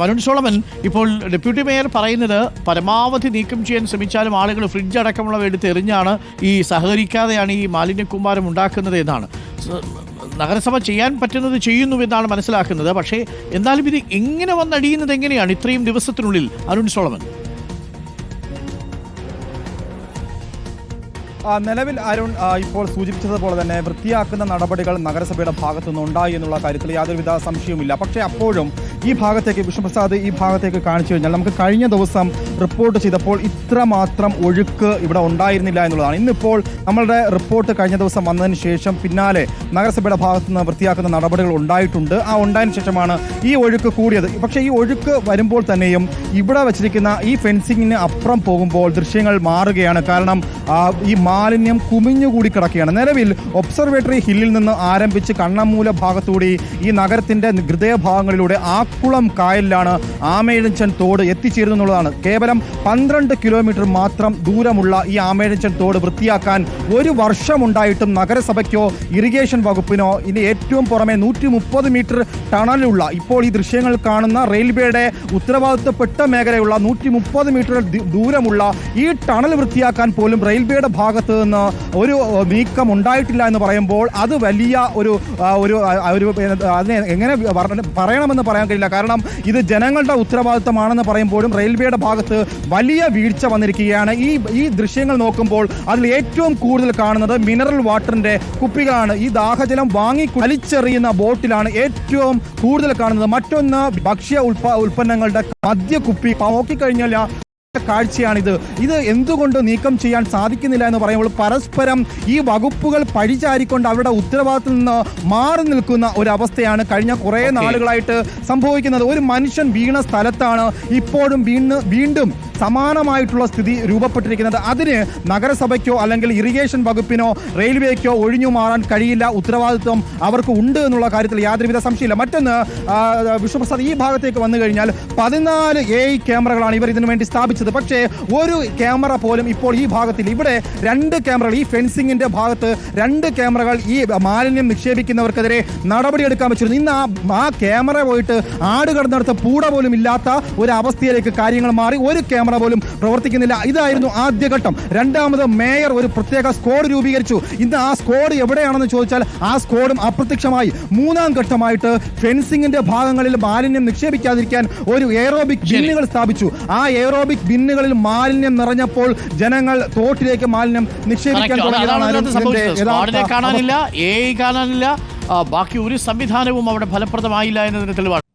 Varun Solomon ഇപ്പോൾ deputy mayor പറയുന്നത് പരമാവധി നീക്കം ചെയ്യാൻ ശ്രമിച്ചാലും ആളുകൾ ഫ്രിഡ്ജ് അടക്കമുള്ളവ എടുത്ത് എറിഞ്ഞാണ് ഈ സഹകരിക്കാതെയാണ് ഈ മാലിന്യക്കൂമ്പാരം ഉണ്ടാക്കുന്നത് എന്നാണ്. നഗരസഭ ചെയ്യാൻ പറ്റുന്നത് ചെയ്യുന്നു എന്നാണ് മനസ്സിലാക്കുന്നത്. പക്ഷേ എന്നാലും ഇത് എങ്ങനെ വന്നടിയുന്നത് എങ്ങനെയാണ്? ഇത്രയും ദിവസത്തിനുള്ളിൽ അരുൺ സോളമൻ. നിലവിൽ അരുൺ ഇപ്പോൾ സൂചിപ്പിച്ചതുപോലെ തന്നെ വൃത്തിയാക്കുന്ന നടപടികൾ നഗരസഭയുടെ ഭാഗത്തുനിന്ന് ഉണ്ടായി എന്നുള്ള കാര്യത്തിൽ യാതൊരുവിധ സംശയവുമില്ല. പക്ഷേ അപ്പോഴും ഈ ഭാഗത്തേക്ക് വിഷ്ണുപ്രസാദ് ഈ ഭാഗത്തേക്ക് കാണിച്ചു കഴിഞ്ഞാൽ നമുക്ക് കഴിഞ്ഞ ദിവസം റിപ്പോർട്ട് ചെയ്തപ്പോൾ ഇത്രമാത്രം ഒഴുക്ക് ഇവിടെ ഉണ്ടായിരുന്നില്ല എന്നുള്ളതാണ്. ഇന്നിപ്പോൾ നമ്മളുടെ റിപ്പോർട്ട് കഴിഞ്ഞ ദിവസം വന്നതിന് ശേഷം പിന്നാലെ നഗരസഭയുടെ ഭാഗത്തുനിന്ന് വൃത്തിയാക്കുന്ന നടപടികൾ ഉണ്ടായിട്ടുണ്ട്. ആ ഉണ്ടായതിനു ശേഷമാണ് ഈ ഒഴുക്ക് കൂടിയത്. പക്ഷേ ഈ ഒഴുക്ക് വരുമ്പോൾ തന്നെയും ഇവിടെ വച്ചിരിക്കുന്ന ഈ ഫെൻസിങ്ങിന് അപ്പുറം പോകുമ്പോൾ ദൃശ്യങ്ങൾ മാറുകയാണ്. കാരണം ഈ ഈ മാലിന്യം കുമിഞ്ഞുകൂടി കിടക്കുകയാണ്. നിലവിൽ ഒബ്സർവേറ്ററി ഹില്ലിൽ നിന്ന് ആരംഭിച്ച് കണ്ണമൂല ഭാഗത്തൂടി ഈ നഗരത്തിന്റെ ഹൃദയഭാഗങ്ങളിലൂടെ ആക്കുളം കായലിലാണ് ആമേഴഞ്ചൻ തോട് എത്തിച്ചേരുന്നു എന്നുള്ളതാണ്. കേവലം പന്ത്രണ്ട് കിലോമീറ്റർ മാത്രം ദൂരമുള്ള ഈ ആമേഴഞ്ചൻ തോട് വൃത്തിയാക്കാൻ ഒരു വർഷമുണ്ടായിട്ടും നഗരസഭയ്ക്കോ ഇറിഗേഷൻ വകുപ്പിനോ ഇനി ഏറ്റവും പുറമെ നൂറ്റി മുപ്പത് മീറ്റർ ടണലുള്ള ഇപ്പോൾ ഈ ദൃശ്യങ്ങൾ കാണുന്ന റെയിൽവേയുടെ ഉത്തരവാദിത്തപ്പെട്ട മേഖലയുള്ള നൂറ്റി മുപ്പത് മീറ്റർ ദൂരമുള്ള ഈ ടണൽ വൃത്തിയാക്കാൻ പോലും റെയിൽവേയുടെ ഭാഗത്ത് നിന്ന് ഒരു നീക്കം ഉണ്ടായിട്ടില്ല എന്ന് പറയുമ്പോൾ അത് വലിയ ഒരു ഒരു അതിനെ എങ്ങനെ പറയണമെന്ന് പറയാൻ കഴിയില്ല. കാരണം ഇത് ജനങ്ങളുടെ ഉത്തരവാദിത്തമാണെന്ന് പറയുമ്പോഴും റെയിൽവേയുടെ ഭാഗത്ത് വലിയ വീഴ്ച വന്നിരിക്കുകയാണ്. ഈ ഈ ദൃശ്യങ്ങൾ നോക്കുമ്പോൾ അതിൽ ഏറ്റവും കൂടുതൽ കാണുന്നത് മിനറൽ വാട്ടറിന്റെ കുപ്പികളാണ്. ഈ ദാഹജലം വാങ്ങി വലിച്ചെറിയുന്ന ബോട്ടിലാണ് ഏറ്റവും കൂടുതൽ കാണുന്നത്. മറ്റൊന്ന് ഭക്ഷ്യ ഉൽപ്പ ഉൽപ്പന്നങ്ങളുടെ മദ്യ കുപ്പി നോക്കിക്കഴിഞ്ഞാൽ കാഴ്ചയാണിത്. ഇത് എന്തുകൊണ്ട് നീക്കം ചെയ്യാൻ സാധിക്കുന്നില്ല എന്ന് പറയുമ്പോൾ പരസ്പരം ഈ വകുപ്പുകൾ പഴിചാരിക്കൊണ്ട് അവരുടെ ഉത്തരവാദിത്തത്തിൽ നിന്ന് മാറി നിൽക്കുന്ന ഒരു അവസ്ഥയാണ് കഴിഞ്ഞ കുറേ നാളുകളായിട്ട് സംഭവിക്കുന്നത്. ഒരു മനുഷ്യൻ വീണ സ്ഥലത്താണ് ഇപ്പോഴും വീണ് വീണ്ടും സമാനമായിട്ടുള്ള സ്ഥിതി രൂപപ്പെട്ടിരിക്കുന്നത്. അതിന് നഗരസഭയ്ക്കോ അല്ലെങ്കിൽ ഇറിഗേഷൻ വകുപ്പിനോ റെയിൽവേക്കോ ഒഴിഞ്ഞു മാറാൻ കഴിയില്ല. ഉത്തരവാദിത്വം അവർക്ക് ഉണ്ട് എന്നുള്ള കാര്യത്തിൽ യാതൊരുവിധ സംശയമില്ല മറ്റൊന്ന് വിഷ്ണുപ്രസാദ് ഈ ഭാഗത്തേക്ക് വന്നു കഴിഞ്ഞാൽ പതിനാല് എ ക്യാമറകളാണ് ഇവർ ഇതിനു വേണ്ടി സ്ഥാപിച്ചത് പക്ഷേ ഒരു ക്യാമറ പോലും ഇപ്പോൾ ഈ ഭാഗത്തിൽ ഇവിടെ രണ്ട് ക്യാമറകൾ ഈ ഫെൻസിങ്ങിന്റെ ഭാഗത്ത് രണ്ട് ക്യാമറകൾ ഈ മാലിന്യം നിക്ഷേപിക്കുന്നവർക്കെതിരെ നടപടിയെടുക്കാൻ വെച്ചിരുന്നു. ഇന്ന് ആ ആ ക്യാമറ പോയിട്ട് ആട് കിടന്നിടത്ത് പൂട പോലും ഇല്ലാത്ത ഒരു അവസ്ഥയിലേക്ക് കാര്യങ്ങൾ മാറി. ഒരു ക്യാമറ പോലും പ്രവർത്തിക്കുന്നില്ല. ഇതായിരുന്നു ആദ്യഘട്ടം. രണ്ടാമത് മേയർ ഒരു പ്രത്യേക സ്കോഡ് രൂപീകരിച്ചു. ഇന്ന് ആ സ്ക്വാഡ് എവിടെയാണെന്ന് ചോദിച്ചാൽ ആ സ്കോഡും അപ്രത്യക്ഷമായി. മൂന്നാം ഘട്ടമായിട്ട് ഫെൻസിങ്ങിന്റെ ഭാഗങ്ങളിൽ മാലിന്യം നിക്ഷേപിക്കാതിരിക്കാൻ ഒരു എയറോബിക് ബിന്നുകൾ സ്ഥാപിച്ചു. ആ എയറോബിക് ബിന്നുകളിൽ മാലിന്യം നിറഞ്ഞപ്പോൾ ജനങ്ങൾ തോട്ടിലേക്ക് മാലിന്യം നിക്ഷേപിക്കാൻ തുടങ്ങിയതാണ് കാണാനില്ല എ കാണാനില്ല. ബാക്കി ഒരു സംവിധാനവും അവിടെ ഫലപ്രദമായില്ല എന്നതിന് തെളിവാണ്.